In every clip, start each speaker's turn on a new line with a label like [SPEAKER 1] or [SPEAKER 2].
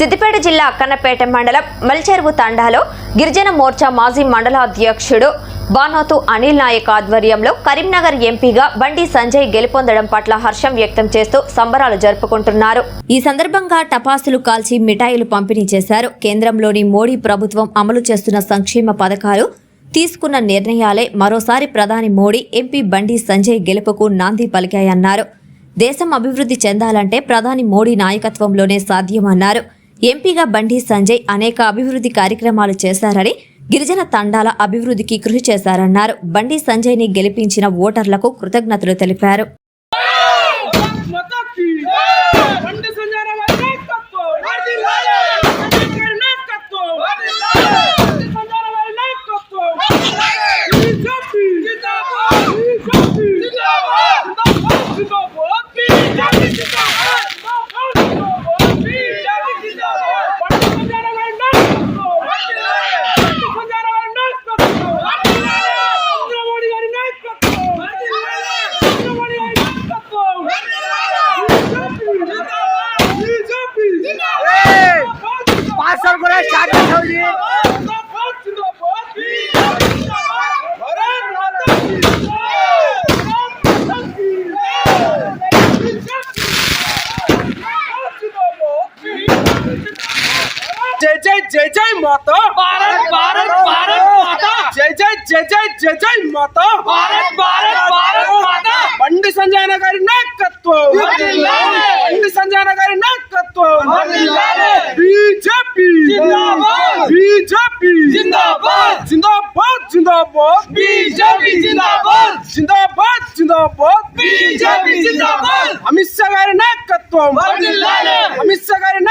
[SPEAKER 1] సిద్దిపేట జిల్లా అక్కన్నపేట మండలం మల్చెరువు తండాలో గిరిజన మోర్చా మాజీ మండల అధ్యక్షుడు బానోతు అనిల్ నాయక్ ఆధ్వర్యంలో కరీంనగర్ ఎంపీగా బండి సంజయ్ గెలుపొందడం పట్ల హర్షం వ్యక్తం చేస్తూ సంబరాలు జరుపుకుంటున్నారు. ఈ సందర్భంగా టపాసులు కాల్చి మిఠాయిలు పంపిణీ చేశారు. కేంద్రంలోని మోడీ ప్రభుత్వం అమలు చేస్తున్న సంక్షేమ పథకాలు తీసుకున్న నిర్ణయాలే మరోసారి ప్రధాని మోడీ ఎంపీ బండి సంజయ్ గెలుపుకు నాంది పలికాయన్నారు. దేశం అభివృద్ధి చెందాలంటే ప్రధాని మోడీ నాయకత్వంలోనే సాధ్యమన్నారు. ఎంపీగా బండి సంజయ్ అనేక అభివృద్ధి కార్యక్రమాలు చేశారని గిరిజన తండాల అభివృద్ధికి కృషి చేశారన్నారు. బండి సంజయ్ని గెలిపించిన ఓటర్లకు కృతజ్ఞతలు తెలిపారు.
[SPEAKER 2] జై జై జై జై మాతా. భారత్ భారత్ భారత్ మాతా. జై జై జై జై జై జై మాతా. భారత్ భారత్ భారత్ మాతా. బండి సంజయన గారి నాయకత్వం. బండి సంజయన గారి నాయకత్వం. బీజేపీ. బీజేపీ. జిందాబాద్. జిందాబాద్ జిందాబాద్. బీజేపీ జిందాబాద్. జిందాబాద్ జిందాబాద్. బీజేపీ జిందాబాద్. అమిత్ షా గారి నాయకత్వం. అమిత్ షా గారి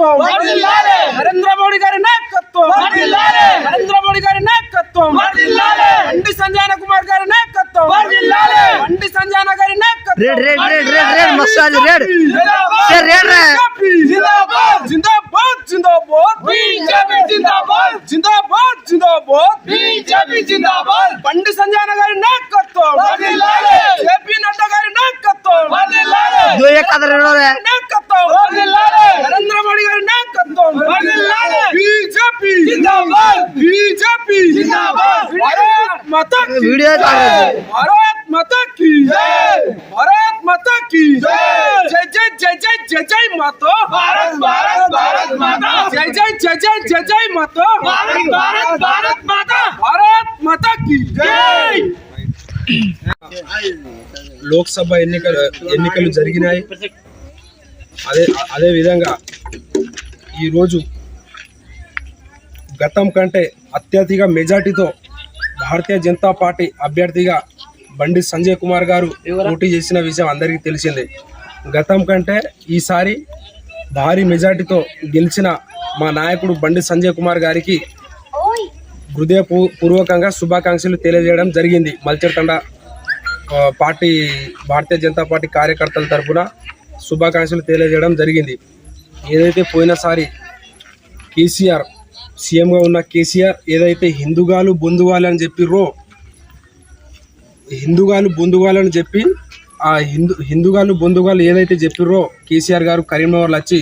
[SPEAKER 2] నాయకత్వం నరేంద్ర మోడీ గారి నాయకత్వం నరేంద్ర మోడీ గారి నాయకత్వం బండి సంజయన కుమార్ గారి నాయకత్వం బండి సంజయన గారి నాయకత్వం
[SPEAKER 3] red red red red red massage red sir red
[SPEAKER 2] జిందాబాద్ జిందాబాద్ జిందాబాద్ బీజేపీ జిందాబాద్ జిందాబాద్ జిందాబాద్ బీజేపీ జిందాబాద్ బండి సంజయన గారి నాయకత్వం జేపీ నడ్డా గారి నాయకత్వం
[SPEAKER 3] దో ఏకాదరలో
[SPEAKER 2] నాయకత్వం నరేంద్ర మోడీ గారి నాయకత్వం. బీజేపీ.
[SPEAKER 4] లోక్సభ ఎన్నికలు ఎన్నికలు జరిగినాయి. అదే అదే విధంగా ఈరోజు గతం కంటే అత్యధిక మెజార్టీతో భారతీయ జనతా పార్టీ అభ్యర్థిగా బండి సంజయ్ కుమార్ గారు పోటీ చేసిన విషయం అందరికీ తెలిసిందే. గతం కంటే ఈసారి భారీ మెజార్టీతో గెలిచిన మా నాయకుడు బండి సంజయ్ కుమార్ గారికి హృదయ పూర్వకంగా శుభాకాంక్షలు తెలియజేయడం జరిగింది. మల్చర్తండ పార్టీ భారతీయ జనతా పార్టీ కార్యకర్తల తరఫున శుభాకాంక్షలు తెలియజేయడం జరిగింది. ఏదైతే పోయినసారి కేసీఆర్ సీఎంగా ఉన్న కేసీఆర్ ఏదైతే హిందుగాలు బొందుగాలు అని చెప్పిర్రో హిందుగాలు బొందుగాలు అని చెప్పి ఆ హిందూ హిందుగాలు బొందుగాలు ఏదైతే చెప్పిర్రో కేసీఆర్ గారు కరీంనగర్లో వచ్చి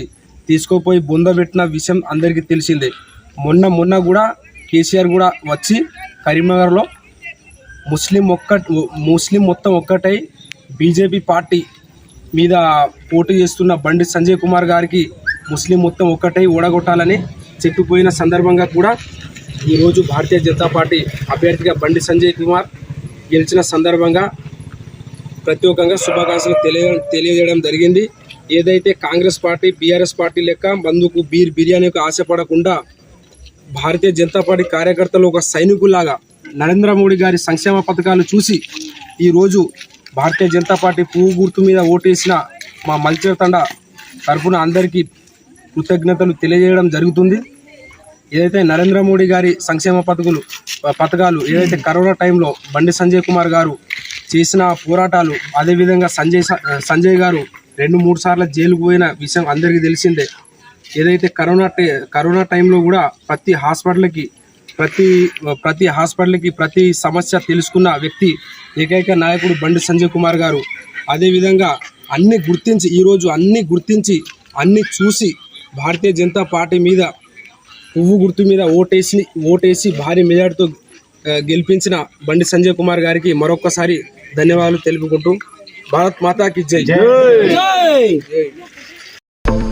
[SPEAKER 4] తీసుకుపోయి బొందబెట్టిన విషయం అందరికీ తెలిసిందే. మొన్న మొన్న కూడా కేసీఆర్ కూడా వచ్చి కరీంనగర్లో ముస్లిం ఒక్క ముస్లిం మొత్తం ఒక్కటై బీజేపీ పార్టీ మీద పోటీ చేస్తున్న బండి సంజయ్ కుమార్ గారికి ముస్లిం మొత్తం ఒక్కటై ఓడగొట్టాలని చెప్పిపోయిన సందర్భంగా కూడా ఈరోజు భారతీయ జనతా పార్టీ అభ్యర్థిగా బండి సంజయ్ కుమార్ గెలిచిన సందర్భంగా ప్రత్యేకంగా శుభాకాంక్షలు తెలియ తెలియజేయడం జరిగింది. ఏదైతే కాంగ్రెస్ పార్టీ బీఆర్ఎస్ పార్టీ లెక్క బందుకు బీర్ బిర్యానీకి ఆశపడకుండా భారతీయ జనతా పార్టీ కార్యకర్తలు ఒక సైనికులాగా నరేంద్ర మోడీ గారి సంక్షేమ పథకాలు చూసి ఈరోజు భారతీయ జనతా పార్టీ పువ్వు గుర్తు మీద ఓటేసిన మా మల్చర్ తండ తరఫున అందరికీ కృతజ్ఞతలు తెలియజేయడం జరుగుతుంది. ఏదైతే నరేంద్ర మోడీ గారి సంక్షేమ పథకాలు పథకాలు ఏదైతే కరోనా టైంలో బండి సంజయ్ కుమార్ గారు చేసిన పోరాటాలు అదేవిధంగా సంజయ్ స- సంజయ్ గారు రెండు మూడు సార్లు జైలుకు పోయిన విషయం అందరికీ తెలిసిందే. ఏదైతే కరోనా టై- కరోనా టైంలో కూడా ప్రతి హాస్పిటల్కి ప్రతి ప్రతి హాస్పిటల్కి ప్రతి సమస్య తెలుసుకున్న వ్యక్తి ఏకైక నాయకుడు బండి సంజయ్ కుమార్ గారు. అదేవిధంగా అన్ని గుర్తించి ఈరోజు అన్ని గుర్తించి అన్ని చూసి భారతీయ జనతా పార్టీ మీద పువ్వు గుర్తు మీద ఓటేసి ఓటేసి భారీ మెజార్టీతో గెలిపించిన బండి సంజయ్ కుమార్ గారికి మరొక్కసారి ధన్యవాదాలు తెలుపుకుంటూ. భారత్ మాతాకి జై.